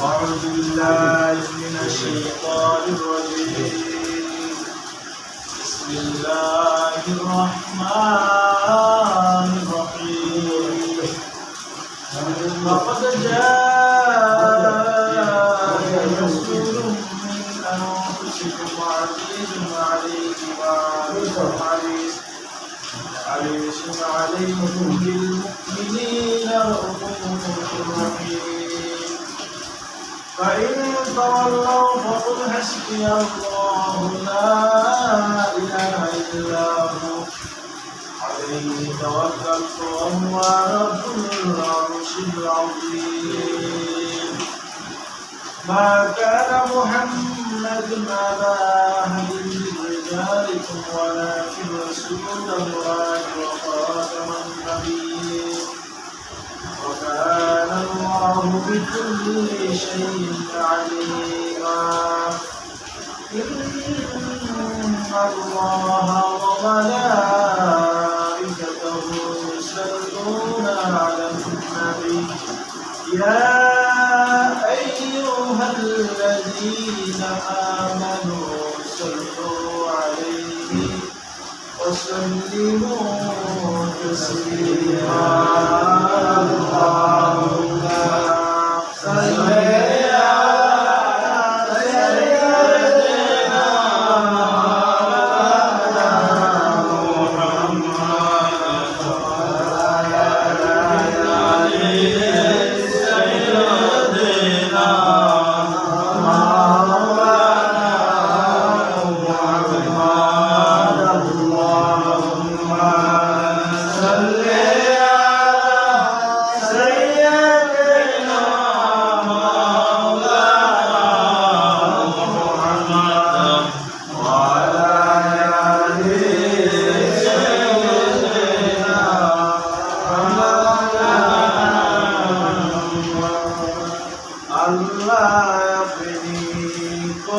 أعوذ بالله من الشيطان الرجيم بسم الله الرحمن الرحيم. لقد جاء رسول من أنفسكم عزيز عليه حريص حريص عليكم بالمؤمنين رؤوف رحيم. فإن تولوا فقل حسبي الله لا إله إلا هو. عليه توكلت وهو رب العرش العظيم. ما كان محمد أبا أحد من رجالكم ولكن رسول الله وخاتم النبيين. وكان الله بكل شيء عليما. إن الله وملائكته يصلون على النبي. يا أيها الذين آمنوا وسلموا تسليما اللهم صل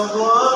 কবর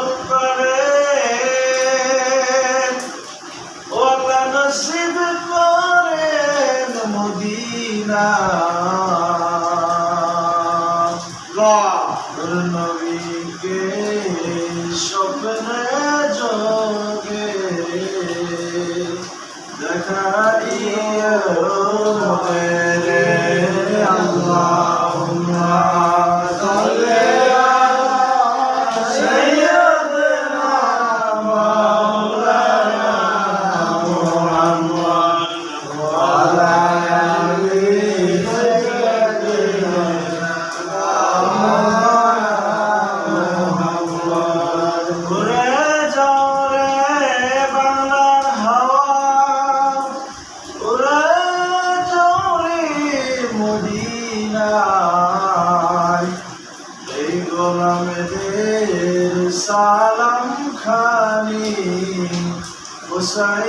outside.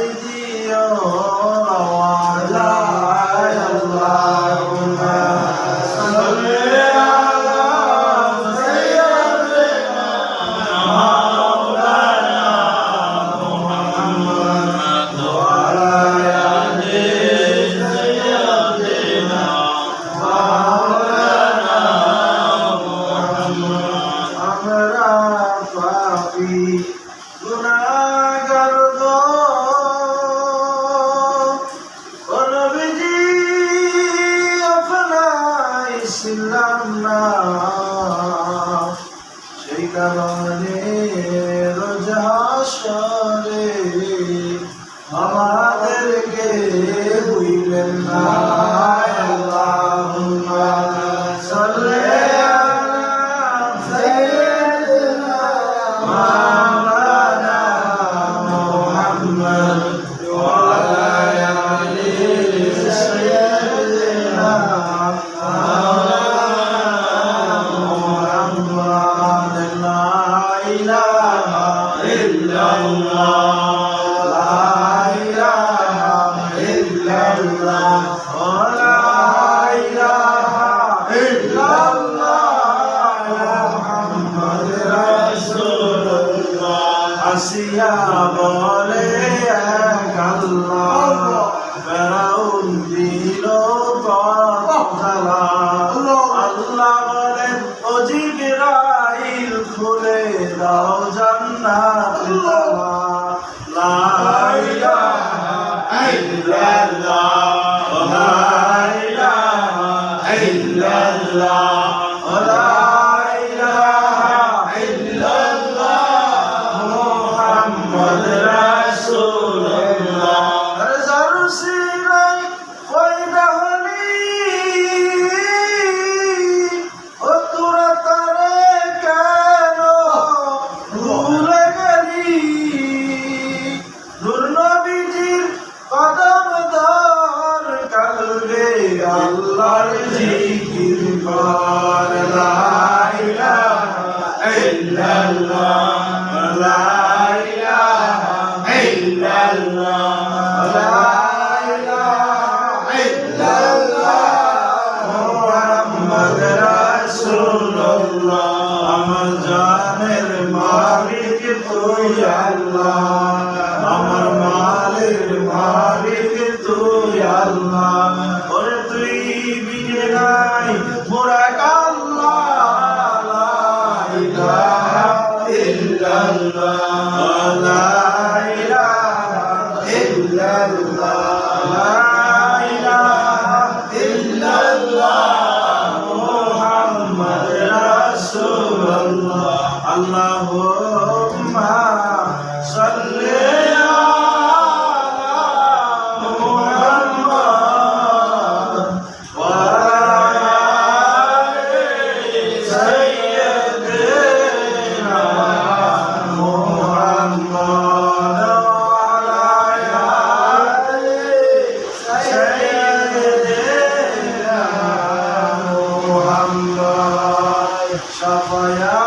Rabbaya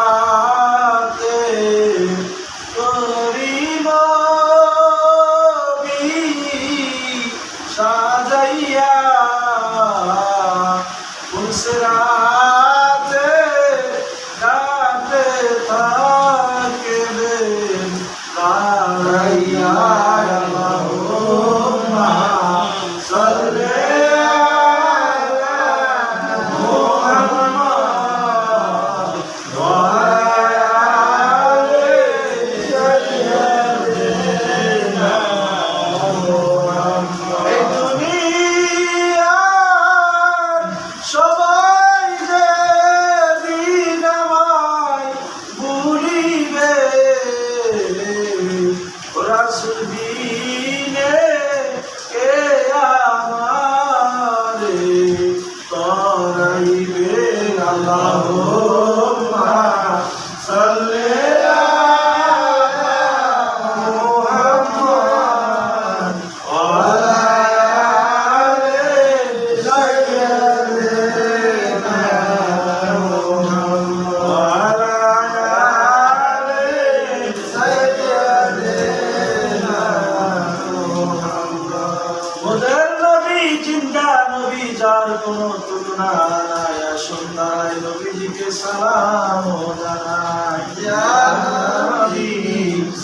সন্ধ্যায় নবীজিকে সালাম জানাই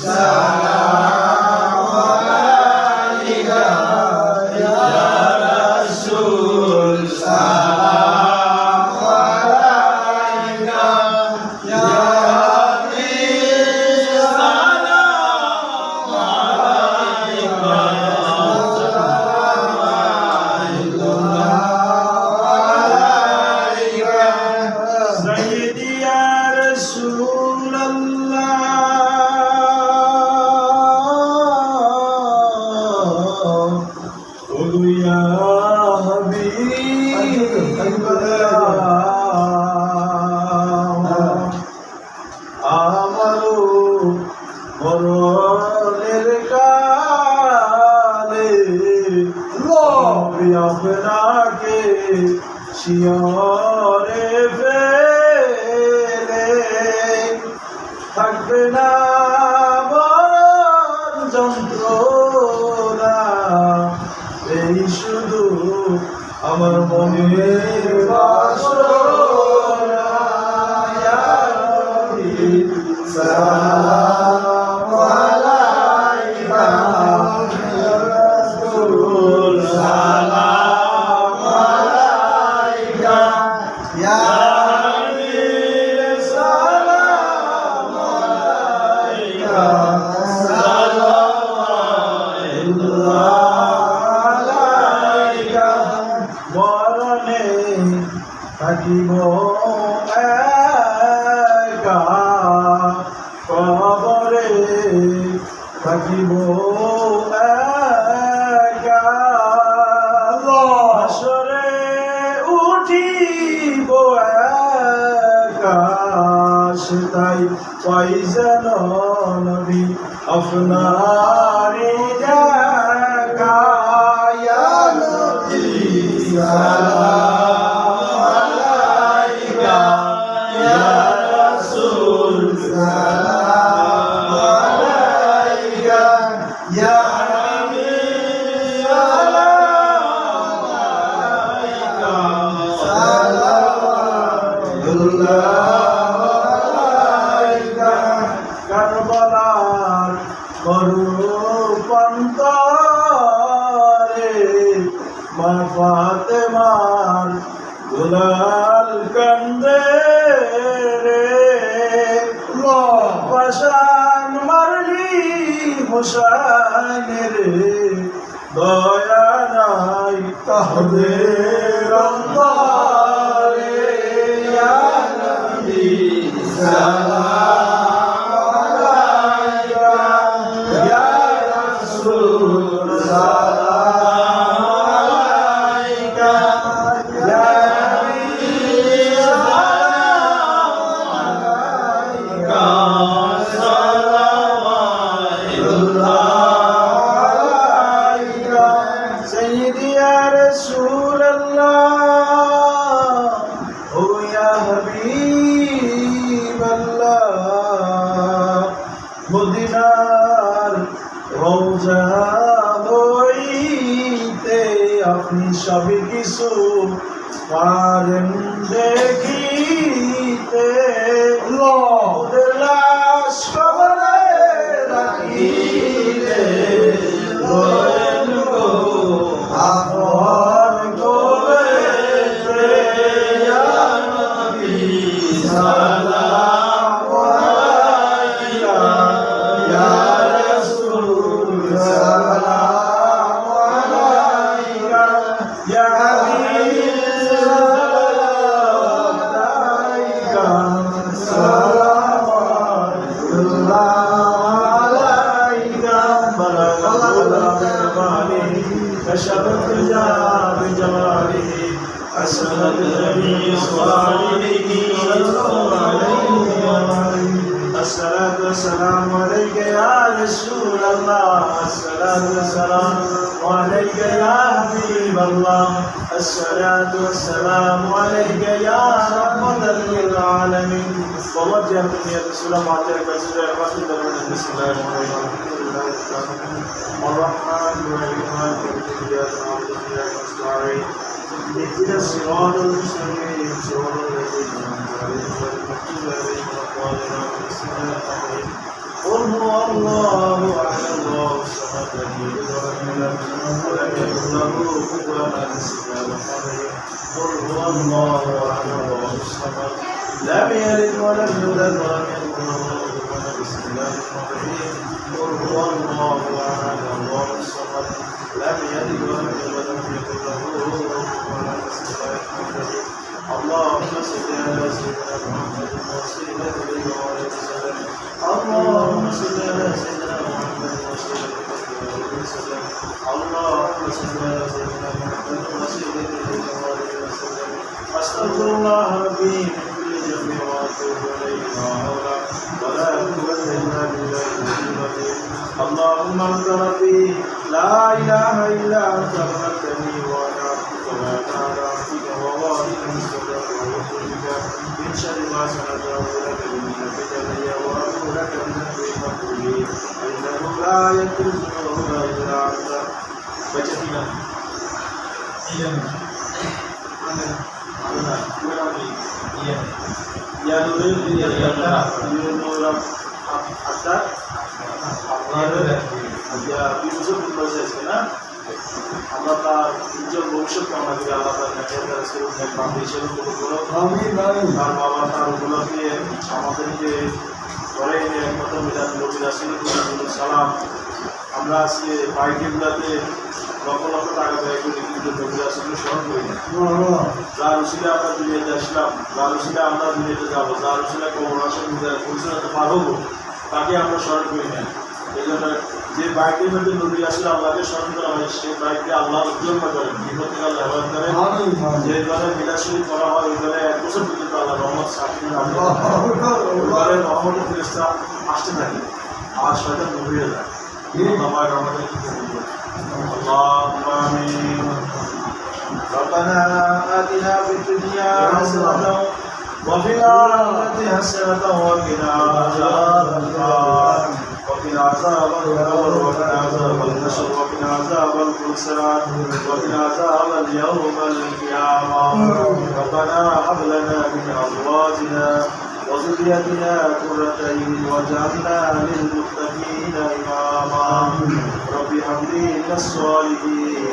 সালাম। الصلاة والسلام عليك يا حبيب الله. الصلاة والسلام عليك يا رحمة للعالمين. ووجهت يا رسول الله عليك بسم الله الرحمن الرحيم. الرحمن الرحيم. مالك يوم الدين اهدنا الصراط المستقيم صراط الذين أنعمت عليهم غير المغضوب عليهم ولا الضالين الله قل هو الله أحد الله الصمد لم يلد ولم يكن له كفوا الرحيم قل هو الله أحد الله الصمد لم يلد ولم يولد ولم يكن له كفوا أحد بسم الله الرحمن الرحيم قل هو الله. احد الله الصمد لم يلد ولم يولد ولم يكن له كفوا احد بسم الله الرحمن الرحيم اللهم صل على سيدنا محمد وسلم اللهم صل على سيدنا محمد وسيلة اليه وسلم اللهم صل على سيدنا محمد وسيلة اليه وعليه وسلم استغفر الله ربي من كل ذنب واتوب اليه لا حول ولا قوة الا بالله العلي العظيم اللهم انت ربي لا اله الا انت আমরা তার উজ্জ্বল ভবিষ্যৎ কামনা করি আল্লাহ তার নেকের তার সেরকম আমিন আমিন তার বাবা তার উপলক্ষে আমাদেরকে ঘরে এনে একমাত্র মিলাদ নবী রাসুল সালাম আমরা আজকে বাইকগুলাতে লক্ষ লক্ষ টাকা ব্যয় করি কিন্তু নবী রাসুলকে স্মরণ করি না যার উচিলে আমরা দুনিয়াতে আসলাম যার উচিলে আমরা দুনিয়াতে যাব যার উচিলে কবর পৌঁছাতে পারব তাকে আমরা স্মরণ করি না এই জন্য যে বাইকের মধ্যে নবী আসলে আল্লাহকে স্মরণ করা হয় সেই বাইককে আল্লাহ উজ্জ্বল করেন বিপত্তি আল্লাহ হেফাজত করেন যে দলে করা হয় ওই দলে এক বছর পর্যন্ত আল্লাহ রহমত সাকিব ওই দলে রহমত ফেরেস্তা আসতে থাকে আর শয়তান ডুবিয়ে যায়। اللهم آمين. ربنا آتنا في الدنيا حسنة وفي الآخرة حسنة وقنا عذاب النار. وقنا عذاب النار وقنا عذاب النشر. وقنا عذاب الخسران وقنا عذاب اليوم القيامة. ربنا هب لنا من أزواجنا أزواجنا وذريتنا قرة عين واجعلنا للمتقين إماما رب هب لي من الصالحين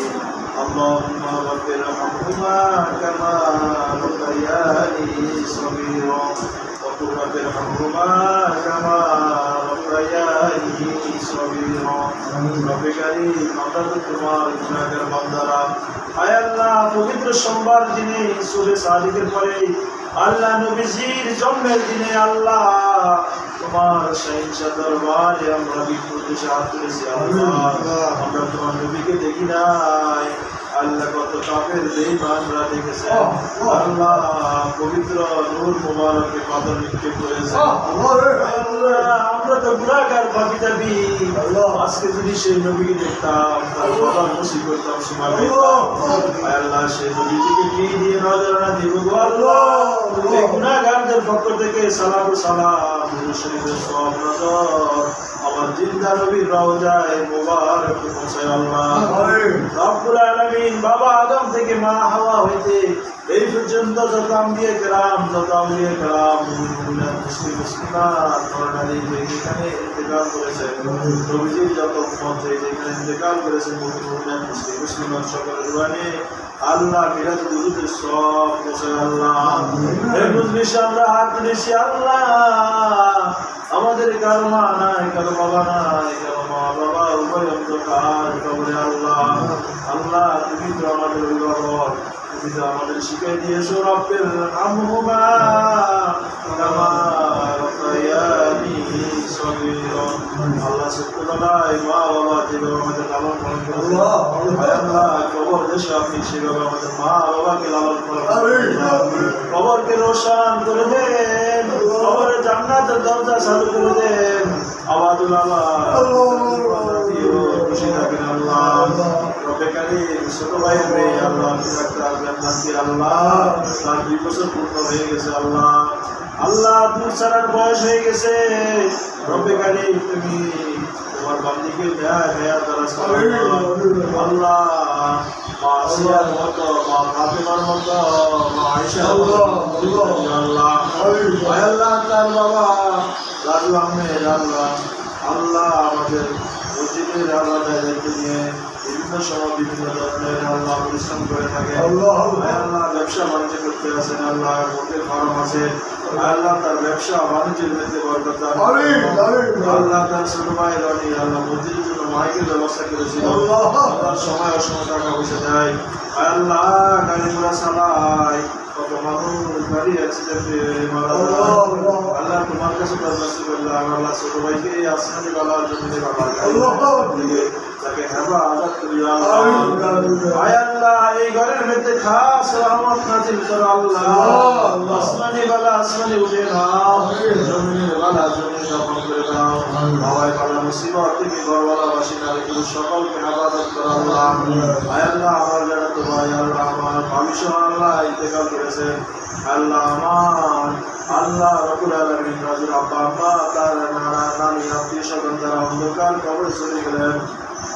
اللهم رب ارحمهما كما ربياني صغيرا وقل رب ارحمهما كما ربياني صغيرا রবে কারীম আমরা তো তোমার গুনাহগার বান্দারা আয় আল্লাহ পবিত্র সোমবার দিনে সূরা সাদিকের পরে আল্লাহ নবীজির জন্মের দিনে আল্লাহ তোমার সহিংসা দরবারে আমরা বিপুল আল্লাহ। আমরা তোমার নবীকে দেখি নাই। আল্লাহ কত কাপের বেঈমানরা দেখেছে। আল্লাহ পবিত্র নূর মুবারকে পাথর নিক্ষেপ করেছে। আমরা তো গুণাগার পাপি দাবি আজকে যদি সেই নবীকে দেখতাম তার কথা খুশি করতাম সীমা আল্লাহ। সেই নবীজিকে কি দিয়ে নজরানা দিব আল্লাহ গুণাগারদের পক্ষ থেকে সালাম সালাম আমার জিন্দা নবীর রওজায় মোবারক পৌঁছায় আল্লাহ। রব্বুল আলামিন বাবা আদম থেকে মা হাওয়া হইতে এই পর্যন্ত যত আম্বিয়া গ্রাম যত আম্বিয়া মুসলিম মুসলিমাত এখানে ইন্তেকাল করেছে নবীজির যত যেখানে ইন্তেকাল করেছে মুসলিম সকলের আল্লাহ সব আল্লাহ। আমরা হাত আল্লাহ। আমাদের কারও মা নাই কারও বাবা নাই কারও মা বাবা উভয় অন্ধকার কবরে আল্লাহ। আল্লাহ তুমি তো আমাদের অভিভাবক। তুমি তো আমাদের শিখাই দিয়েছ রব্বের আমহুমা কামা রব্বায়ানি সগীরা আল্লাহ সত্যতাই মা বাবা যেভাবে আমাদের লালন পালন করেছে আল্লাহ কবর দেশে আপনি সেভাবে আমাদের মা বাবাকে লালন করেছেন। কবরকে রোশন করে দেন কবরে জান্নাতের দরজা চালু করে দেন। আবাদুল আল্লাহ। খুশি থাকেন আল্লাহ। রবে কারিম ছোট ভাইয়ের মেয়ে আল্লাহ। আপনি আল্লাহ তার দুই বছর পূর্ণ হয়ে গেছে আল্লাহ। আল্লাহ দূর ছাড়ার বয়স হয়ে গেছে। রবে তুমি তোমার বান্দিকে ন্যায় ন্যায় দ্বারা আল্লাহ মা আসিয়ার মতো মা ফাতেমার মতো মা আল্লাহ আল্লাহ। আল্লাহ তার বাবা রাজু আহমেদ আল্লাহ। আল্লাহ আমাদের মসজিদের আল্লাহ নিয়ে বিভিন্ন সময় বিভিন্ন ধরনের আল্লাহ পরিশ্রম করে থাকে আল্লাহ। আল্লাহ ব্যবসা বাণিজ্য করতে আছেন আল্লাহ হোটেল ফার্ম আছে আল্লাহ তার ব্যবসা বাণিজ্যের মধ্যে বরকত। আল্লাহ তার ছোট ভাই রনি আল্লাহ মসজিদের জন্য মাইকের ব্যবস্থা করেছিল আল্লাহ। সময় অসময় টাকা পয়সা দেয় আল্লাহ গাড়ি ঘোড়া চালায় আল্লাহ, তোমার কাছে দরখাস্ত করলাম আল্লাহ ছোট ভাইকে জমিনে এই। আসমানি নাও জমিনের বালা জমিনে দখল করে দাও। হাওয়ায় মুসিবত থেকে ঘরওয়ালা বাসী নারীগুলো সকলকে হেফাজত করো আল্লাহ। আয় আল্লাহ, আমার যারা তো ভাই আল্লাহ আমার, আল্লাহ রকুল আলমিন নানা, নানি, আত্মীয় স্বজন তারা অন্ধকার কবরে চলে গেলেন।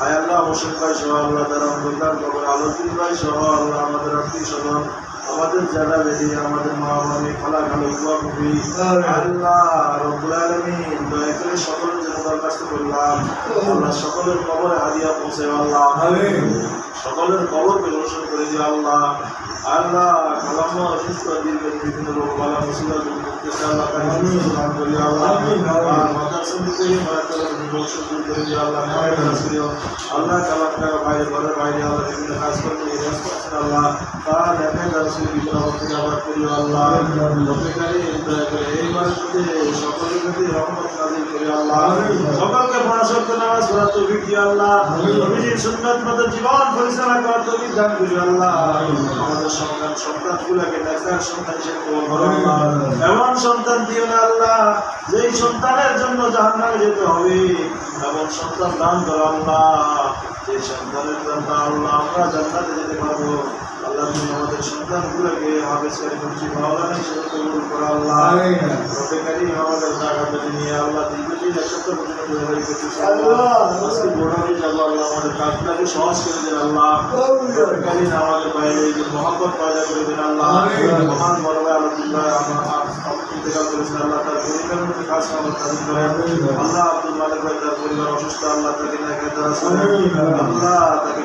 আয় আল্লাহ হোসেন ভাই সহ আল্লাহ তারা অন্ধকার কবর আলোকিত ভাই সহ আল্লাহ, আমাদের আত্মীয় স্বজন আমাদের যারা বেরিয়ে আমাদের মা বাবা খালা খালো বুবি আল্লাহ রব্বুল আলামিন দয়া করে সকলের জন্য দরখাস্ত করলাম। আমরা সকলের কবরে হাদিয়া পৌঁছে আল্লাহ। সকলের কবরকে রোশন করে দিও আল্লাহ আল্লাহ কালাম অসুস্থ দীর্ঘ বিভিন্ন রোগ বালা মুসিবত দূর করতেছে আল্লাহ তাকে সুস্থ দান আল্লাহ। আর মাথার সঙ্গে দূর করে দিও আল্লাহ মায়ের কাজ করিও আল্লাহ কালাম টাকা বাইরে ঘরের বাইরে আল্লাহ বিভিন্ন কাজ করতে ব্যস্ত আল্লাহ। তার দেখা যাচ্ছে বিভিন্ন থেকে আবার করিও আল্লাহ। রবেকারী দয়া করে এইবার মধ্যে সকলের প্রতি রহমত নাজিল করি আল্লাহ। সকলকে পড়াশোনা নামাজ পড়ার তৌফিক দিও আল্লাহ। নবীজির সুন্নাত মতো জীবন পরিচালনা করার তৌফিক দান করি আল্লাহ আমাদের সন্তান সন্তানগুলোকে দেখার সন্তান হিসেবে কবুল করো। আল্লাহ এমন সন্তান দিও না আল্লাহ যেই সন্তানের জন্য জাহান্নামে যেতে হবে। এমন সন্তান দান করো আল্লাহ যে সন্তানের জন্য আল্লাহ আমরা জান্নাতে যেতে পারব। আল্লাহ তুমি আমাদের সন্তানগুলোকে হাফেজ করে করছি মাওলানা হিসেবে কবুল করো আল্লাহ। রবে আমাদের টাকা নিয়ে আল্লাহ দীর্ঘদিন একসপ্তাহ পর্যন্ত ডেলিভারি করতেছে আল্লাহ। আজকে বোর্ডারে আমাদের কাজটাকে সহজ করে দেন আল্লাহ। আমাদের বাইরে যে মহাব্বত পয়দা করে দেন আল্লাহ। মহান বড় আলহামদুলিল্লাহ আমার ইন্তেকাল করেছেন আল্লাহ তার পরিবারের মধ্যে কাজ কামত কাজ করেন। আল্লাহ আব্দুল মালিক ভাই তার পরিবার অসুস্থ আল্লাহ তাকে নাকি আল্লাহ তাকে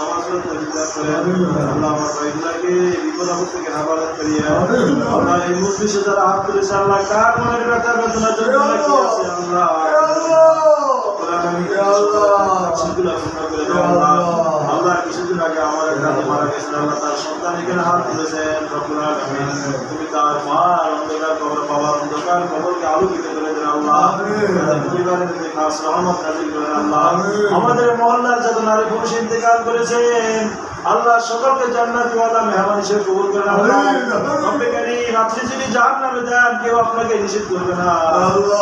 নামাজ পড়তে করেন আল্লাহ আমার ভাইগুলাকে বিপদ আপদ থেকে হেফাজত করিয়ে আল্লাহ এই মজলিসে যারা হাত তুলেছে আল্লাহ কার মনের ব্যথা জন্য আল্লাহ। এখানে হাত তুলেছেন তুমি তার মা অন্ধকার কবর বাবার অন্ধকার কবরকে আলোকিত করে দেন আল্লাহ পরিবারের খাস রহমত নাজিল করেন আল্লাহ আমাদের মহল্লার যত নারী পুরুষ ইন্তেকাল করেছেন আল্লাহ সকলকে জান্নাতি ওয়ালা মেহমান হিসেবে কবুল আল্লাহ কারীম আপনি যদি জাহান্নামে দেন কেউ আপনাকে নিষেধ করবে না।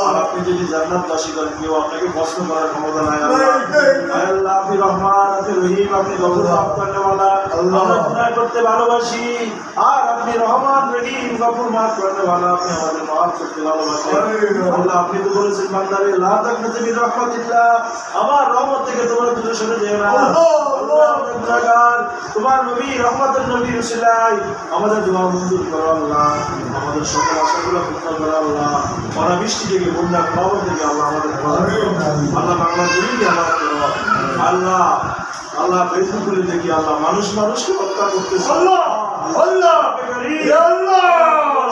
আর আপনি যদি জান্নাতবাসী করেন কেউ আপনাকে প্রশ্ন করার ক্ষমতা নাই। আল্লাহ। আল্লাহ। আপনি রহমান আপনি রহিম আপনি গফুর মাফ করতে ওয়ালা। আমরা গুনাহ করতে ভালোবাসি আর আপনি রহমান রহিম গফুর মাফ করতে ওয়ালা। আপনি আমাদের মাফ করতে ভালোবাসেন। আল্লাহ আপনি তো বলেছেন বান্দারে লা তাকনাতু মির আমার রহমত থেকে তোমরা দূরে সরে যেও না। আল্লাহ গুনাহগার। তোমার নবী রহমতের নবী রসুলাই আমাদের দোয়া মঞ্জুর করো আল্লাহ। আমাদের সকল আশাগুলো পূর্ণ করো আল্লাহ। অনাবৃষ্টি থেকে বন্যা খবর থেকে আল্লাহ আমাদের আল্লাহ বাংলা জমিকে আমার আল্লাহ আল্লাহ করে দেখি আল্লাহ মানুষ মানুষকে হত্যা করতেছে। আল্লাহ আল্লাহ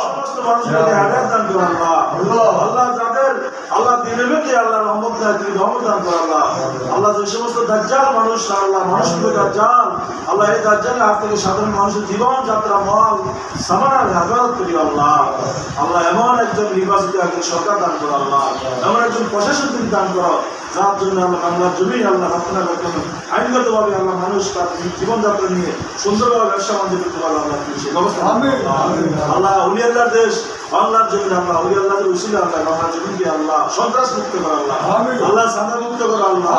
সমস্ত মানুষকে হাজার দান করো আল্লাহ। আল্লাহ যাদের আল্লাহ দিনের মধ্যে আল্লাহ রহমত দেয় তুমি রহমত দান করো আল্লাহ। আল্লাহ যে সমস্ত দাজ্জাল মানুষ আল্লাহ মানুষগুলো দাজ্জাল। আল্লাহ এই দাজ্জালের হাত থেকে সাধারণ মানুষের জীবন যাত্রা মল সামানার হেফাজত করি আল্লাহ। আল্লাহ এমন একজন নির্বাচিত একজন সরকার দান করো আল্লাহ। এমন একজন প্রশাসন তুমি দান করো যার জন্য আল্লাহ বাংলার জমি আল্লাহ আপনার একদম আইনগতভাবে আল্লাহ মানুষ তার জীবনযাত্রা নিয়ে সুন্দরভাবে ব্যবসা বাণিজ্য করতে পারল আল্লাহ। ব্যবস্থা আল্লাহ। আমিন। দেশ বাংলার জমিন আল্লাহ উলিয়াল্লাহর উসিলা আল্লাহ বাংলার জমিনকে আল্লাহ সন্ত্রাস মুক্ত করো আল্লাহ। আল্লাহ সাদা মুক্ত করো আল্লাহ।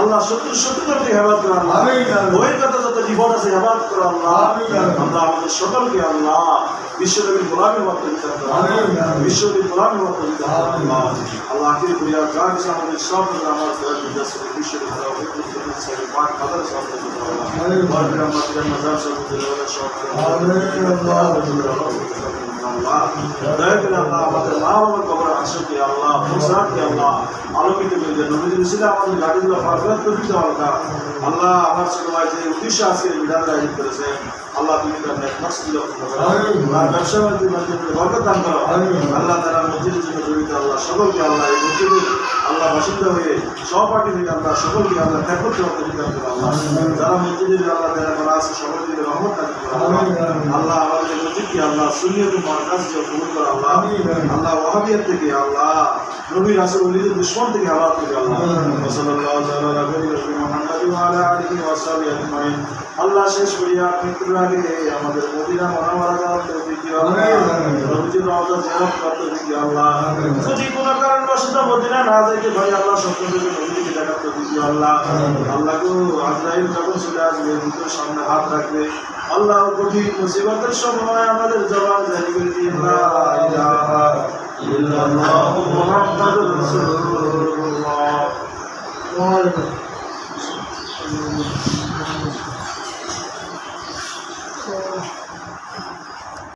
আল্লাহ শত্রু শত্রুদেরকে হেফাজত করো আল্লাহ। বহির্গত যত বিপদ আছে হেফাজত করো আল্লাহ। আল্লাহ আমাদের সকলকে আল্লাহ বিশ্বনবীর গোলামের মতো আমিন। বিশ্বনবীর গোলামের মতো বিচার আল্লাহ আল্লাহ আখির করিয়া যা কিছু আমাদের সব আমার বিশ্বনবীর আল্লাহ আল্লাহ। দয়া করে আল্লাহ আমাদের মা বাবার কবর আসকে আল্লাহ মুসাদকে আল্লাহ আলোকিত করে দেন। নবীজির উসিলা আমাদের গাড়িগুলো ফারফার করে দিতে আল্লাহ আল্লাহ আমার ছোট ভাই যে উদ্দেশ্য আজকে বিধান আয়োজন করেছে আল্লাহ তুমি দিল ব্যবসা বাণিজ্যের মাধ্যমে বরকত দান করো। আল্লাহ তারা মসজিদের জন্য জড়িত আল্লাহ সকলকে আল্লাহ এই মসজিদের আল্লাহ বাসিন্দা হয়ে সহপাঠী থেকে আল্লাহ সকলকে আল্লাহ ত্যাগ করতে অধিকার করো আল্লাহ। যারা মসজিদের আল্লাহ দেয়া করা আছে সকলকে রহমত আল্লাহ আমিন। আল্লাহ সুন্নিয়ত মার্কাজ দিয়ে কবুল করো আল্লাহ। আল্লাহ ওয়াহাবিয়াত থেকে আল্লাহ নবী রাসূল ওলিদের দুশমন থেকে আল্লাহ থেকে আল্লাহ সাল্লাল্লাহু তাআলা আলা নবী মুহাম্মদ ওয়া আলা আলিহি ওয়া সাহবিহি আজমাইন আল্লাহ শেষ করিয়া মৃত্যুর আগে আমাদের মদিনা মনোমরা যাওয়ার তৌফিক দিও আল্লাহ। নবীজির রওজা জিয়ারত করার তৌফিক দিও আল্লাহ। যদি কোনো কারণবশত মদিনা না যাইতে পারি আল্লাহ স্বপ্ন থেকে নবীজিকে দেখার তৌফিক দিও আল্লাহ আল্লাহ গো আজরাইল যখন চলে আসবে সামনে হাত রাখবে আল্লাহ কঠিন মুসিবতের সময় আমাদের জবান জারি করে দিন।